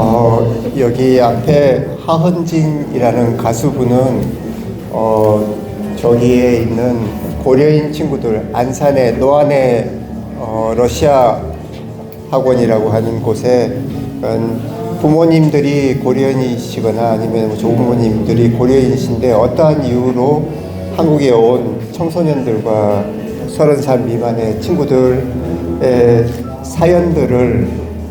어, 여기 앞에 하헌진이라는 가수분은 어, 저기에 있는 고려인 친구들 안산의 노안의 어, 러시아 학원이라고 하는 곳에 음, 부모님들이 고려인이시거나 아니면 뭐 조부모님들이 고려인이신데 어떠한 이유로 한국에 온 청소년들과 서른 살 미만의 친구들의 사연들을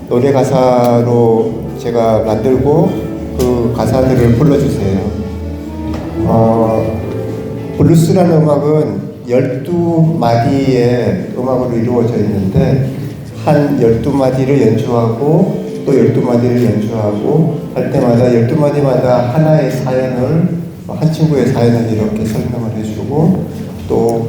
노래 가사로 제가 만들고 그 가사들을 불러주세요. 어, 블루스라는 음악은 12마디의 음악으로 이루어져 있는데 한 12마디를 연주하고 또 12마디를 연주하고 할 때마다 12마디마다 하나의 사연을 한 친구의 사연을 이렇게 설명을 해주고 또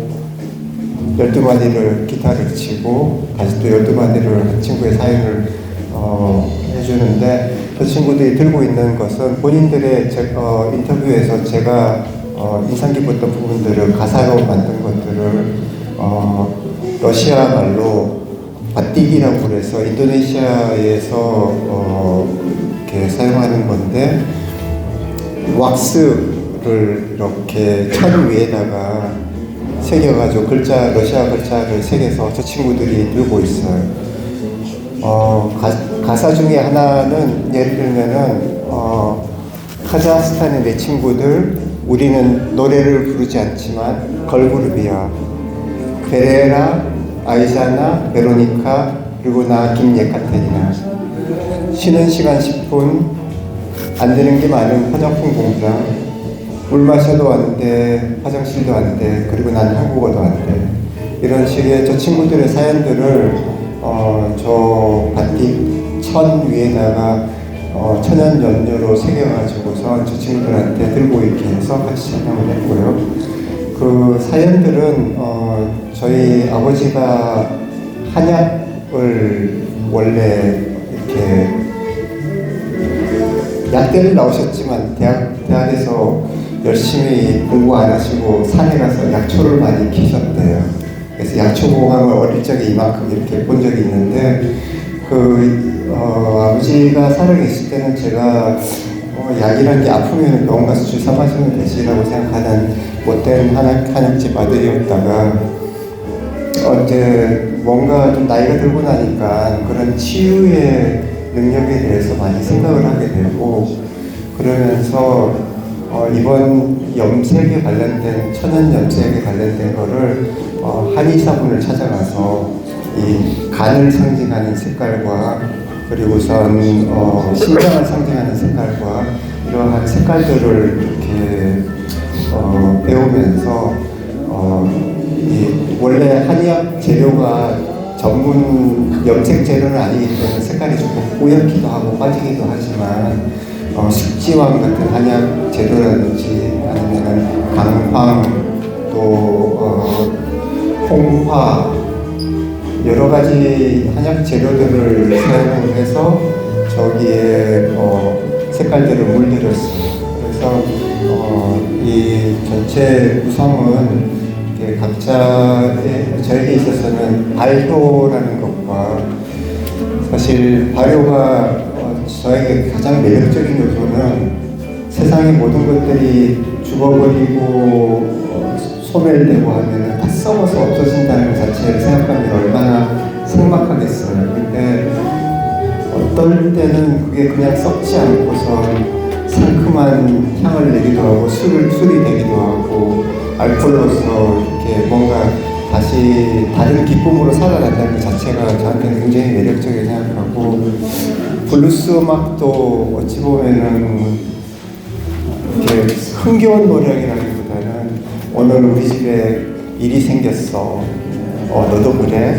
12마디를 기타를 치고 다시 또 12마디를 한 친구의 사연을 어, 해주는데 그 친구들이 들고 있는 것은 본인들의 제, 어, 인터뷰에서 제가 어, 인상 깊었던 부분들을 가사로 만든 것들을 어, 러시아 말로 바띠기라고 그래서 인도네시아에서 어, 이렇게 사용하는 건데 왁스를 이렇게 천 위에다가 새겨가지고 글자 러시아 글자를 새겨서 저 친구들이 들고 있어요. 어, 가, 가사 중에 하나는 예를 들면은 어, 카자흐스탄의 내 친구들 우리는 노래를 부르지 않지만 걸그룹이야. 베레라, 아이자나, 베로니카 그리고 나 김예카테리나 쉬는 시간 10분 안 되는 게 많은 화장품 공장 물 마셔도 안 돼, 화장실도 안 돼, 그리고 난 한국어도 안 돼. 이런 식의 저 친구들의 사연들을 어, 저 바티 천 위에다가 어, 천연 연료로 새겨가지고서 저 친구들한테 들고 이렇게 해서 같이 촬영을 했고요. 그 사연들은 어, 저희 아버지가 한약을 원래 이렇게 약대를 나오셨지만 대학 대학에서 열심히 공부 안 하시고 산에 가서 약초를 많이 키셨대요. 그래서 약초 보강을 어릴 적에 이만큼 이렇게 본 적이 있는데 그 어, 아버지가 살아계실 때는 제가 어, 약이란 게 아프면 병원 가서 주사 마시면 되지라고 생각하는 못된 한약, 한약집 아들이었다가 어, 이제 뭔가 좀 나이가 들고 나니까 그런 치유의 능력에 대해서 많이 생각을 하게 되고 그러면서 어, 이번 염색에 관련된 천연 염색에 관련된 거를 어, 한의사분을 찾아가서 이 간을 상징하는 색깔과 그리고선 어, 심장을 상징하는 색깔과 이러한 색깔들을 이렇게 어, 배우면서 어, 이 원래 한의학 재료가 전문 염색 재료는 아니기 때문에 색깔이 조금 뿌옇기도 하고 빠지기도 하지만 어, 숙지왕 같은 한약 재료라든지 아니면 강황 또 어, 홍화 여러 가지 한약 재료들을 사용을 해서 저기에 어, 색깔들을 물들였어요. 그래서 어, 이 전체 구성은 각자의 저에게 있어서는 발효라는 것과 사실 발효가 어, 저에게 가장 매력적인 요소는 세상의 모든 것들이 죽어버리고 어, 소멸되고 하면 다 썩어서 없어진다는 것 자체를 생각하면 얼마나 삭막하겠어요. 근데 어떨 때는 그게 그냥 썩지 않고서 상큼한 향을 내기도 하고 술, 술이 되기도 하고 알코올로서 이렇게 뭔가 다시 다른 기쁨으로 살아난다는 것 자체가 저한테는 굉장히 매력적이게 생각하고 블루스 음악도 어찌 보면은 이렇게 흥겨운 노력이라기보다는 오늘 우리 집에 일이 생겼어. 어, 너도 그래?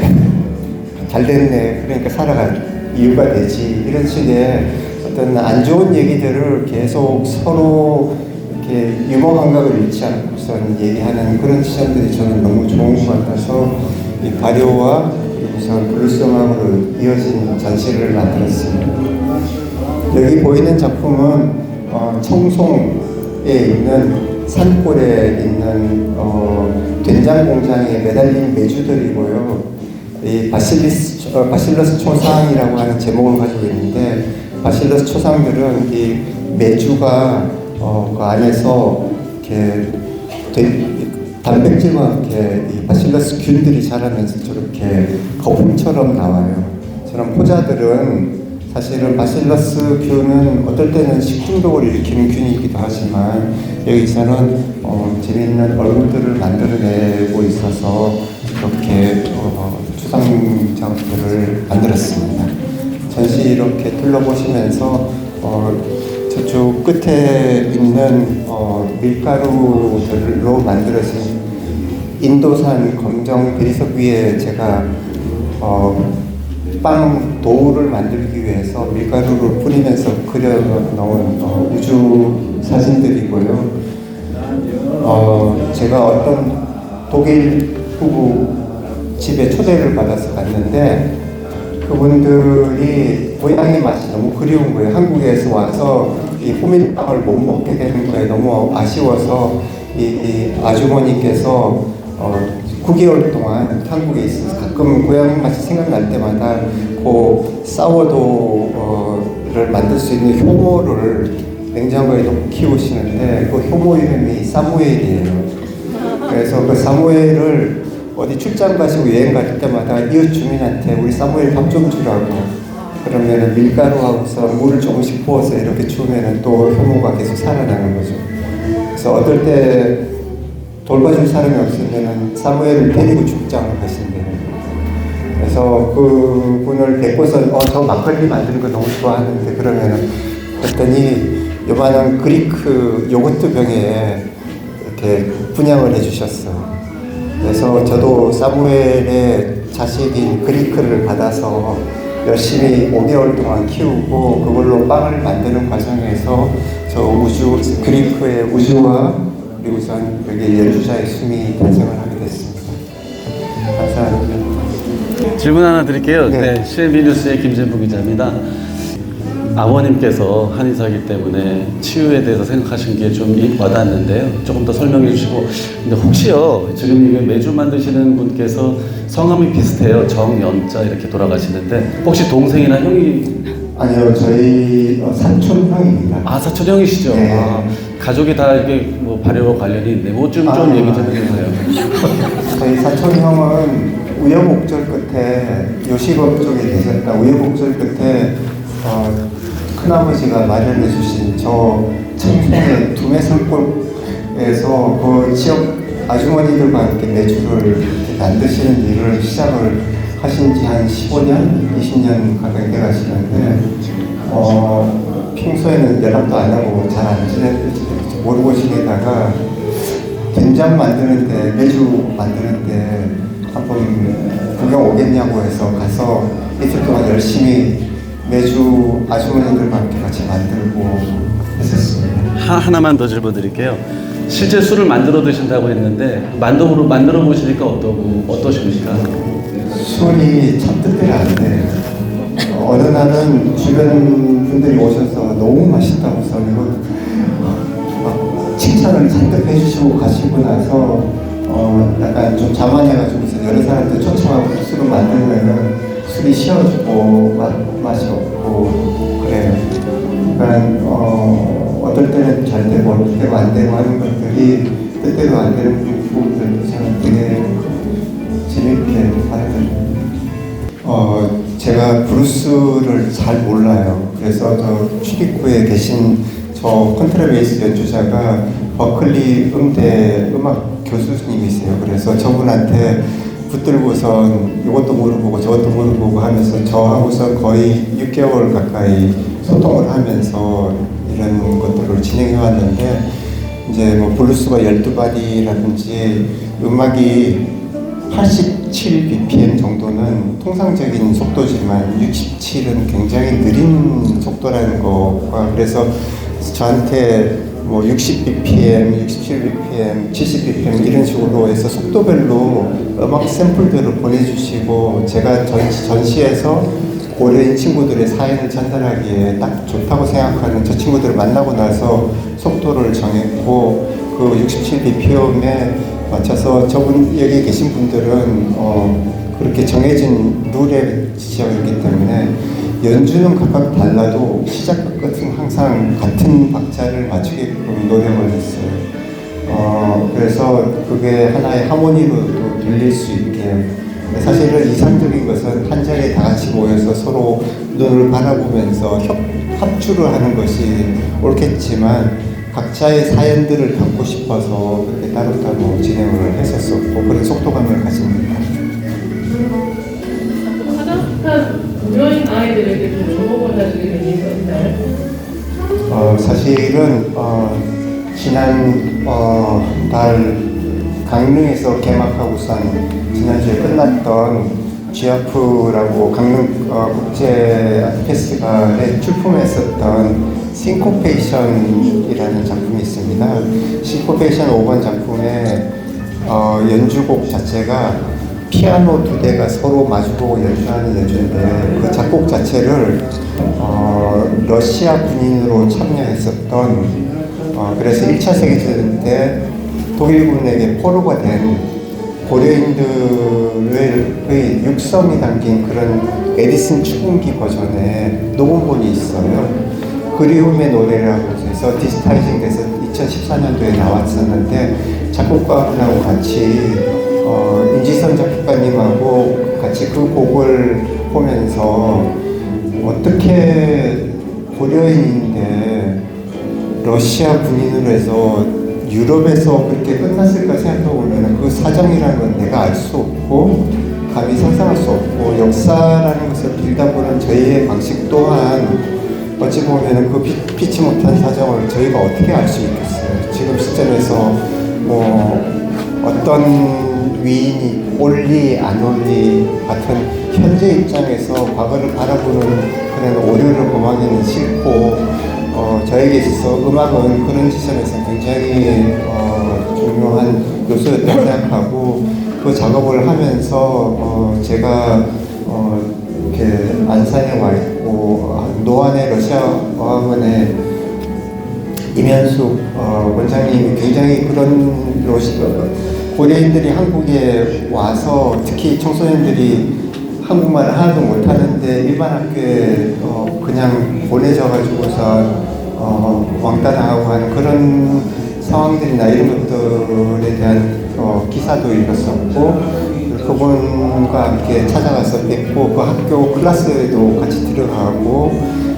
잘 됐네. 그러니까 살아갈 이유가 되지. 이런 식의 어떤 안 좋은 얘기들을 계속 서로 이렇게 유머 감각을 잃지 않고선 얘기하는 그런 지점들이 저는 너무 좋은 것 같아서 이 발효와 그리고서 블루스 음악으로 이어진 전시를 만들었습니다. 여기 보이는 작품은 어, 청송에 있는 산골에 있는 어, 된장 공장에 매달린 메주들이고요. 이 바실리스, 어, 바실러스 초상이라고 하는 제목을 가지고 있는데 바실러스 초상들은 이 메주가 어, 그 안에서 이렇게 되- 단백질과 이렇게 이 바실러스 균들이 자라면서 저렇게 거품처럼 나와요. 저런 포자들은 사실은 바실러스 균은 어떨 때는 식중독을 일으키는 균이기도 하지만 여기서는 어, 재미있는 얼굴들을 만들어내고 있어서 이렇게 어, 추상 작업들을 만들었습니다. 전시 이렇게 둘러보시면서 어, 저쪽 끝에 있는 어, 밀가루들로 만들어진 인도산 검정 대리석 위에 제가 어, 빵 도우를 만들기 위해서 밀가루를 뿌리면서 그려놓은 어, 우주 사진들이고요. 어, 제가 어떤 독일 부부 집에 초대를 받아서 갔는데 그분들이 고향의 맛이 너무 그리운 거예요. 한국에서 와서 이 호밀빵을 못 먹게 되는 거예요. 너무 아쉬워서 이, 이 아주머니께서 어, 9개월 동안 한국에 있어서 가끔 고향 맛이 생각날 때마다 그 사워도를 만들 수 있는 효모를 냉장고에 넣고 키우시는데 그 효모 이름이 사무엘이에요. 그래서 그 사무엘을 어디 출장 가시고 여행 갈 때마다 이웃 주민한테 우리 사무엘 밥 좀 주라고 그러면은 밀가루하고서 물을 조금씩 부어서 이렇게 주면은 또 효모가 계속 살아나는 거죠. 그래서 어떨 때 돌봐줄 사람이 없으면은 사무엘을 데리고 출장을 가신대요. 그래서 그 분을 뵙고서 어 저 막걸리 만드는 거 너무 좋아하는데 그러면은 그랬더니 요만한 그리크 요거트 병에 이렇게 분양을 해주셨어. 그래서 저도 사무엘의 자식인 그리크를 받아서 열심히 5개월 동안 키우고 그걸로 빵을 만드는 과정에서 저 우주 그리크의 우주와 그리고선 여기 연주자의 숨이 탄생을 하게 됐습니다. 감사합니다. 질문 하나 드릴게요. 네. 네, CNB 뉴스의 김진부 기자입니다. 아버님께서 한의사이기 때문에 치유에 대해서 생각하신 게 좀 와닿았는데요. 조금 더 설명해 주시고. 근데 혹시요, 지금 이게 매주 만드시는 분께서 성함이 비슷해요. 정연자 이렇게 돌아가시는데 혹시 동생이나 형이 아니요, 저희 어, 사촌 형입니다. 아 사촌 형이시죠? 네. 아, 가족이 다 이게 뭐 발효와 관련이 있는데 뭐좀 좀 아, 얘기 좀 해주세요. 저희 사촌 형은 우여곡절 끝에 요식업 쪽에 계셨다. 우여곡절 끝에 어, 큰아버지가 마련해 주신 저 청평의 두메 산골에서 그 지역 아주머니들과 함께 매주를 이렇게 만드시는 일을 시작을 하신 지 한 15년, 20년 가까이 돼 가시는데 어, 평소에는 연락도 안 하고 잘 안 지내 모르고 지내다가 된장 만드는데 매주 만드는데 한번 구경 오겠냐고 해서 가서 이틀 동안 열심히 매주 아주머니들과 함께 같이 만들고 했었습니다. 하, 하나만 더 질문 드릴게요. 실제 술을 만들어 드신다고 했는데 만들어 만들어 보시니까 어떠고 어떠십니까? 술이 참 뜻대로 안 돼. 어느 날은 주변 분들이 오셔서 너무 맛있다고 해서 칭찬을 잔뜩 해주시고 가시고 나서 어 약간 좀 자만해가지고서 여러 사람들 초청하고 술을 만들면은 술이 쉬어지고 맛, 맛이 없고 그래요. 그러니까 어 어떨 때는 잘 되고 어떨 때는 안 되고 하는 것들이 뜻대로 안 되는 부분들도 저는 되게 재밌게 봤던 어, 제가 브루스를 잘 몰라요. 그래서 저 출입구에 계신 저 컨트라베이스 연주자가 버클리 음대 음악 교수님이세요. 그래서 저분한테 붙들고선 이것도 물어보고 저것도 물어보고 하면서 저하고서 거의 6개월 가까이 소통을 하면서 이런 것들을 진행해 왔는데 이제 뭐 블루스가 12바디라든지 음악이 87 bpm 정도는 통상적인 속도지만 67은 굉장히 느린 속도라는 거가 그래서 저한테 뭐 60 bpm, 67 bpm, 70 bpm 이런 식으로 해서 속도별로 음악 샘플들을 보내주시고 제가 전시, 전시에서 고려인 친구들의 사연을 전달하기에 딱 좋다고 생각하는 저 친구들을 만나고 나서 속도를 정했고 그 67 bpm에 맞춰서 저분 여기 계신 분들은 어 그렇게 정해진 룰에 지정이기 때문에 연주는 각각 달라도 시작과 끝은 항상 같은 박자를 맞추게끔 노력을 했어요. 어, 그래서 그게 하나의 하모니로도 들릴 수 있게 사실은 이상적인 것은 한 자리에 다 같이 모여서 서로 눈을 바라보면서 협, 합주를 하는 것이 옳겠지만 각자의 사연들을 담고 싶어서 그렇게 따로따로 진행을 했었었고 그런 속도감을 가집니다. 카자흐스탄 무료인 아이들에게 좀 주목을 해주게 된 이유가 있나요? 어, 사실은 어, 지난 어, 달 강릉에서 개막하고선 지난주에 끝났던 GF라고 강릉 어, 국제 페스티벌에 출품했었던 싱코페이션이라는 작품이 있습니다. 싱코페이션 5번 작품의 어, 연주곡 자체가 피아노 두 대가 서로 마주보고 연주하는 연주인데 그 작곡 자체를 어, 러시아 군인으로 참여했었던 어, 그래서 1차 세계대전 때 독일군에게 포로가 된 고려인들의 육성이 담긴 그런 에디슨 축음기 버전의 녹음본이 있어요. 그리움의 노래라고 해서 디지타이징 돼서 2014년도에 나왔었는데 작곡가분하고 같이 어, 인지선 작곡가님하고 같이 그 곡을 보면서 어떻게 고려인인데 러시아 군인으로 해서 유럽에서 그렇게 끝났을까 생각해보면 그 사정이라는 건 내가 알 수 없고 감히 상상할 수 없고 역사라는 것을 빌다 보는 저희의 방식 또한 어찌 보면 그 피, 피치 못한 사정을 저희가 어떻게 알 수 있겠어요. 지금 시점에서 뭐 어떤 위인이 옳리 안 옳리 같은 현재 입장에서 과거를 바라보는 그런 오류를 범하기는 싫고 어, 저에게 있어서 음악은 그런 지점에서 굉장히 어, 중요한 요소였다고 생각하고 그 작업을 하면서 어, 제가 어, 이렇게 안산에 와 있고 노안의 러시아 어학원에 이면숙 어, 원장님이 굉장히 그런 러시 고려인들이 한국에 와서 특히 청소년들이 한국말을 하나도 못하는데 일반 학교에 어, 그냥 보내져가지고서 어, 왕따당하고 하는 그런 상황들이나 이런 것들에 대한 어, 기사도 읽었었고 그분과 함께 찾아가서 뵙고 그 학교 클래스에도 같이 들어가고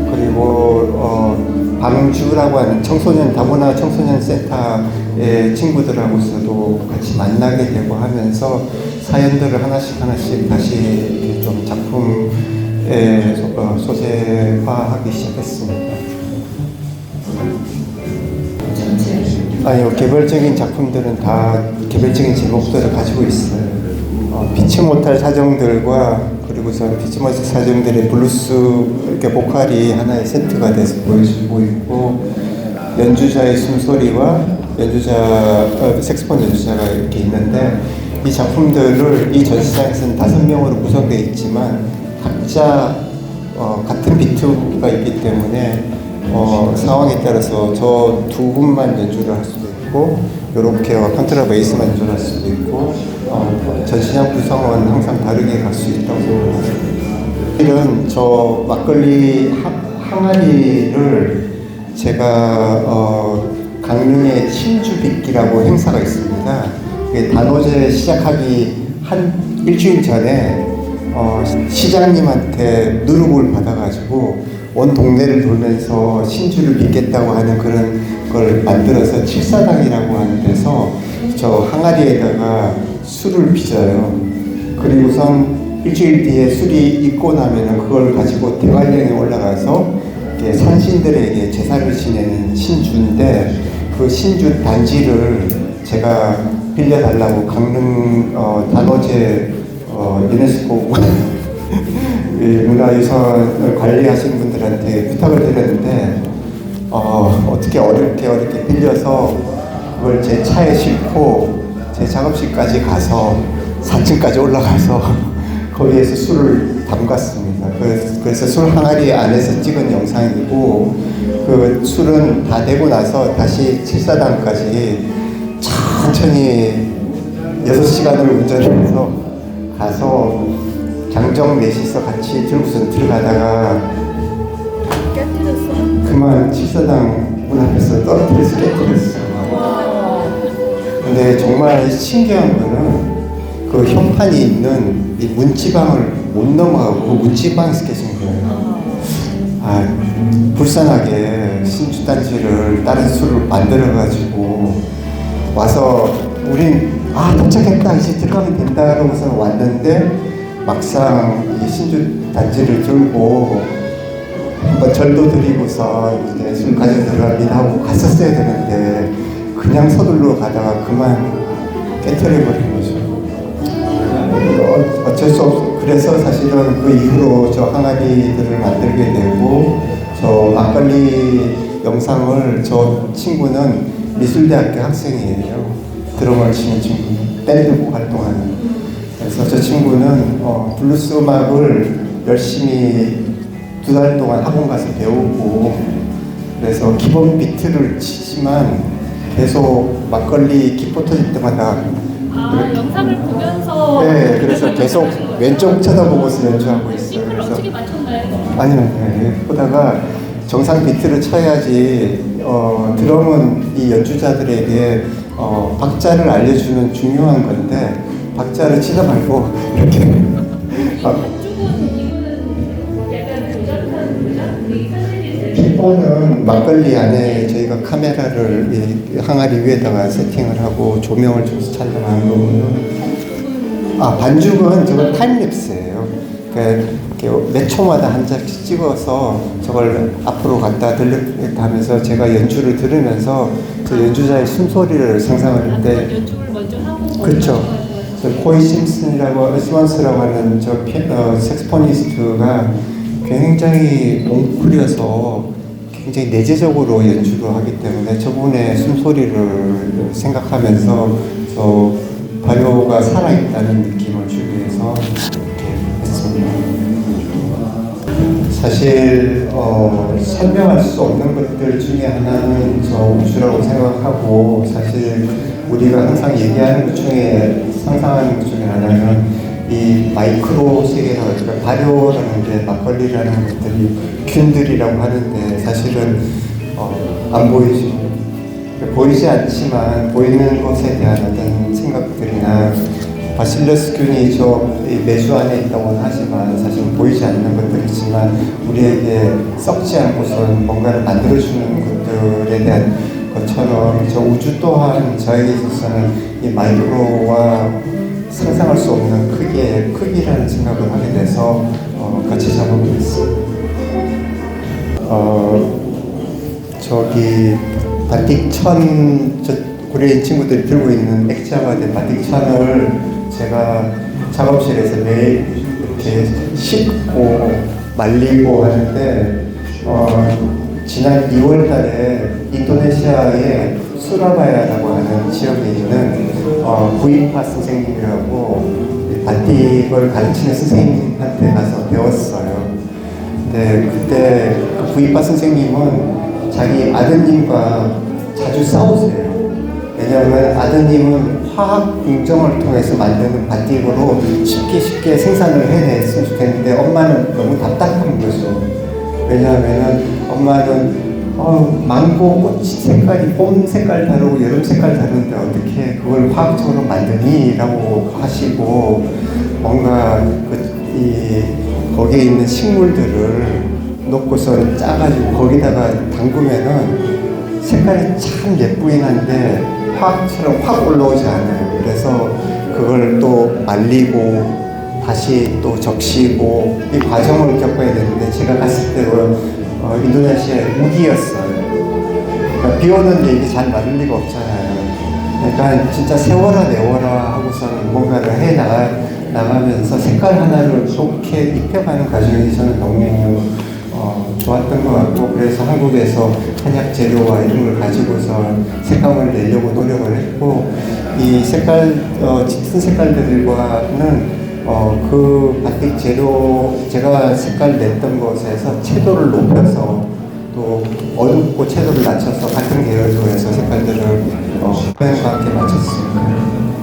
그리고 어, 방주라고 하는 청소년 다문화 청소년 센터의 친구들하고서도 같이 만나게 되고 하면서 사연들을 하나씩 하나씩 다시 좀 작품에 소- 어, 소재화하기 시작했습니다. 아니요, 개별적인 작품들은 다 개별적인 제목들을 가지고 있어요. 어, 피치 못할 사정들과 그리고서 피치 못할 사정들의 블루스 이렇게 보컬이 하나의 세트가 돼서 보여지고 있고 연주자의 숨소리와 연주자 어, 색스폰 연주자가 이렇게 있는데 이 작품들을 이 전시장에서는 다섯 명으로 구성되어 있지만 각자 어, 같은 비트가 있기 때문에 어, 상황에 따라서 저 두 분만 연주를 할 수도 있고 이렇게 컨트라 베이스만 연주를 할 수도 있고 어, 전시장 구성은 항상 다르게 갈 수 있다고 생각합니다. 실은 저 막걸리 하- 항아리를 제가 어, 강릉에 신주빗기라고 행사가 있습니다. 단오제 시작하기 한 일주일 전에 어, 시장님한테 누룩을 받아가지고 온 동네를 돌면서 신주를 빚겠다고 하는 그런 걸 만들어서 칠사당이라고 하는 데서 저 항아리에다가 술을 빚어요. 그리고선 일주일 뒤에 술이 익고 나면은 그걸 가지고 대관령에 올라가서 이렇게 산신들에게 제사를 지내는 신주인데 그 신주 단지를 제가 빌려달라고 강릉 어, 단오제 어, 유네스코 이 문화유산을 관리하시는 분들한테 부탁을 드렸는데 어, 어떻게 어렵게 어렵게 빌려서 그걸 제 차에 싣고 제 작업실까지 가서 4층까지 올라가서 거기에서 술을 담갔습니다. 그래서, 그래서 술 항아리 안에서 찍은 영상이고 그 술은 다 되고 나서 다시 칠사당까지 천천히 6시간을 운전해서 가서 장정 넷이서 같이 들고서 들어가다가. 그만 집사당 문 앞에서 떨어뜨려서 깨뜨렸어. 근데 정말 신기한 거는 그 현판이 있는 이 문지방을 못 넘어가고 그 문지방에서 깨진 거예요. 아, 불쌍하게 신주단지를 다른 수를 만들어가지고 와서 우린 아 도착했다 이제 들어가면 된다 그러고서 왔는데 막상 이 신주 단지를 들고 한번 절도 드리고서 이제 술 가져 들어가긴 하고 갔었어야 되는데 그냥 서둘러 가다가 그만 깨트려 버린 거죠. 어, 어쩔 수 없. 그래서 사실은 그 이후로 저 항아리들을 만들게 되고 저 막걸리 영상을 저 친구는 미술대학교 학생이에요. 드럼을 치는 친구, 밴드 활동하는. 그래서 저 친구는 어, 블루스 음악을 열심히 두 달 동안 학원 가서 배우고 그래서 기본 비트를 치지만 계속 막걸리 기포 터질 때마다 아, 영상을 보면서 네, 그래서 계속 왼쪽 쳐다보고서 연주하고 있어요. 싱크를 그래서 어떻게 맞췄나요? 아니요, 네, 보다가 정상 비트를 쳐야지 어, 드럼은 이 연주자들에게 어, 박자를 알려주는 중요한 건데 박자를 치다 말고 이렇게 아, 약간 일 기본은 막걸리 안에 저희가 카메라를 이 항아리 위에다가 세팅을 하고 조명을 줘서 촬영하는 거고요. 아 반죽은 저건 타임랩스예요. 그몇 초마다 한 장씩 찍어서 저걸 앞으로 갖다 들렸다 하면서 제가 연주를 들으면서 저 연주자의 숨소리를 상상할 때 먼저 하고 그렇죠. 저 코이 심슨이라고 에스완스라고 하는 저 피, 어, 색스포니스트가 굉장히 뭉클여서 굉장히 내재적으로 연주를 하기 때문에 저분의 숨소리를 생각하면서 저 발효가 살아있다는 느낌을 주기 위해서 이렇게 했습니다. 사실 어, 설명할 수 없는 것들 중에 하나는 저 우주라고 생각하고 사실 우리가 항상 얘기하는 것 중에 상상하는 것 중에 하나는 이 마이크로 세계라 그러니까 발효라는 게 막걸리라는 것들이 균들이라고 하는데 사실은 어, 안 보이죠. 보이지 않지만 보이는 것에 대한 어떤 생각들이나 바실러스균이 저이 매주 안에 있다고는 하지만 사실 보이지 않는 것들이지만 우리에게 썩지 않고선 뭔가를 만들어주는 것들에 대한 것처럼 저 우주 또한 저에게 있어서는 이 마이크로와 상상할 수 없는 크기의 크기라는 생각을 하게 돼서 어, 같이 작업을 했습니다. 어, 저기 바틱 천 저 고려인 친구들이 들고 있는 액자가 된 바틱 천을 제가 작업실에서 매일 이렇게 씻고 말리고 하는데 어, 지난 2월 달에 인도네시아의 수라바야라고 하는 지역에 있는 어, 부이파 선생님이라고 이 바틱을 가르치는 선생님한테 가서 배웠어요. 네, 그때 그 부이파 선생님은 자기 아드님과 자주 싸우세요. 왜냐하면 아드님은 화학 공정을 통해서 만드는 바틱으로 쉽게 쉽게 생산을 해냈으면 좋겠는데 엄마는 너무 답답한 거죠. 왜냐하면은 엄마는 어, 망고 꽃 색깔이 봄 색깔 다르고 여름 색깔 다른데 어떻게 그걸 화학적으로 만드니? 라고 하시고 뭔가 그, 이 거기에 있는 식물들을 놓고서 짜가지고 거기다가 담그면은 색깔이 참 예쁘긴 한데 화학처럼 확 올라오지 않아요. 그래서 그걸 또 말리고 다시 또 적시고 이 과정을 겪어야 되는데 제가 갔을 때는 어, 인도네시아의 우기였어요. 그러니까 비 오는데 이게 잘 마를 리가 없잖아요. 그러니까 진짜 세워라 내워라 하고서는 뭔가를 해 나가, 나가면서 색깔 하나를 좋게 입혀가는 과정이 저는 너무 어, 좋았던 것 같고 그래서 한국에서 한약 재료와 이런 걸 가지고서 색감을 내려고 노력을 했고 이 색깔 어, 짙은 색깔들과는 어, 그 바틱 재료 제가 색깔 냈던 것에서 채도를 높여서 또 어둡고 채도를 낮춰서 같은 계열로 해서 색깔들을 어, 표현과 함께 맞췄습니다.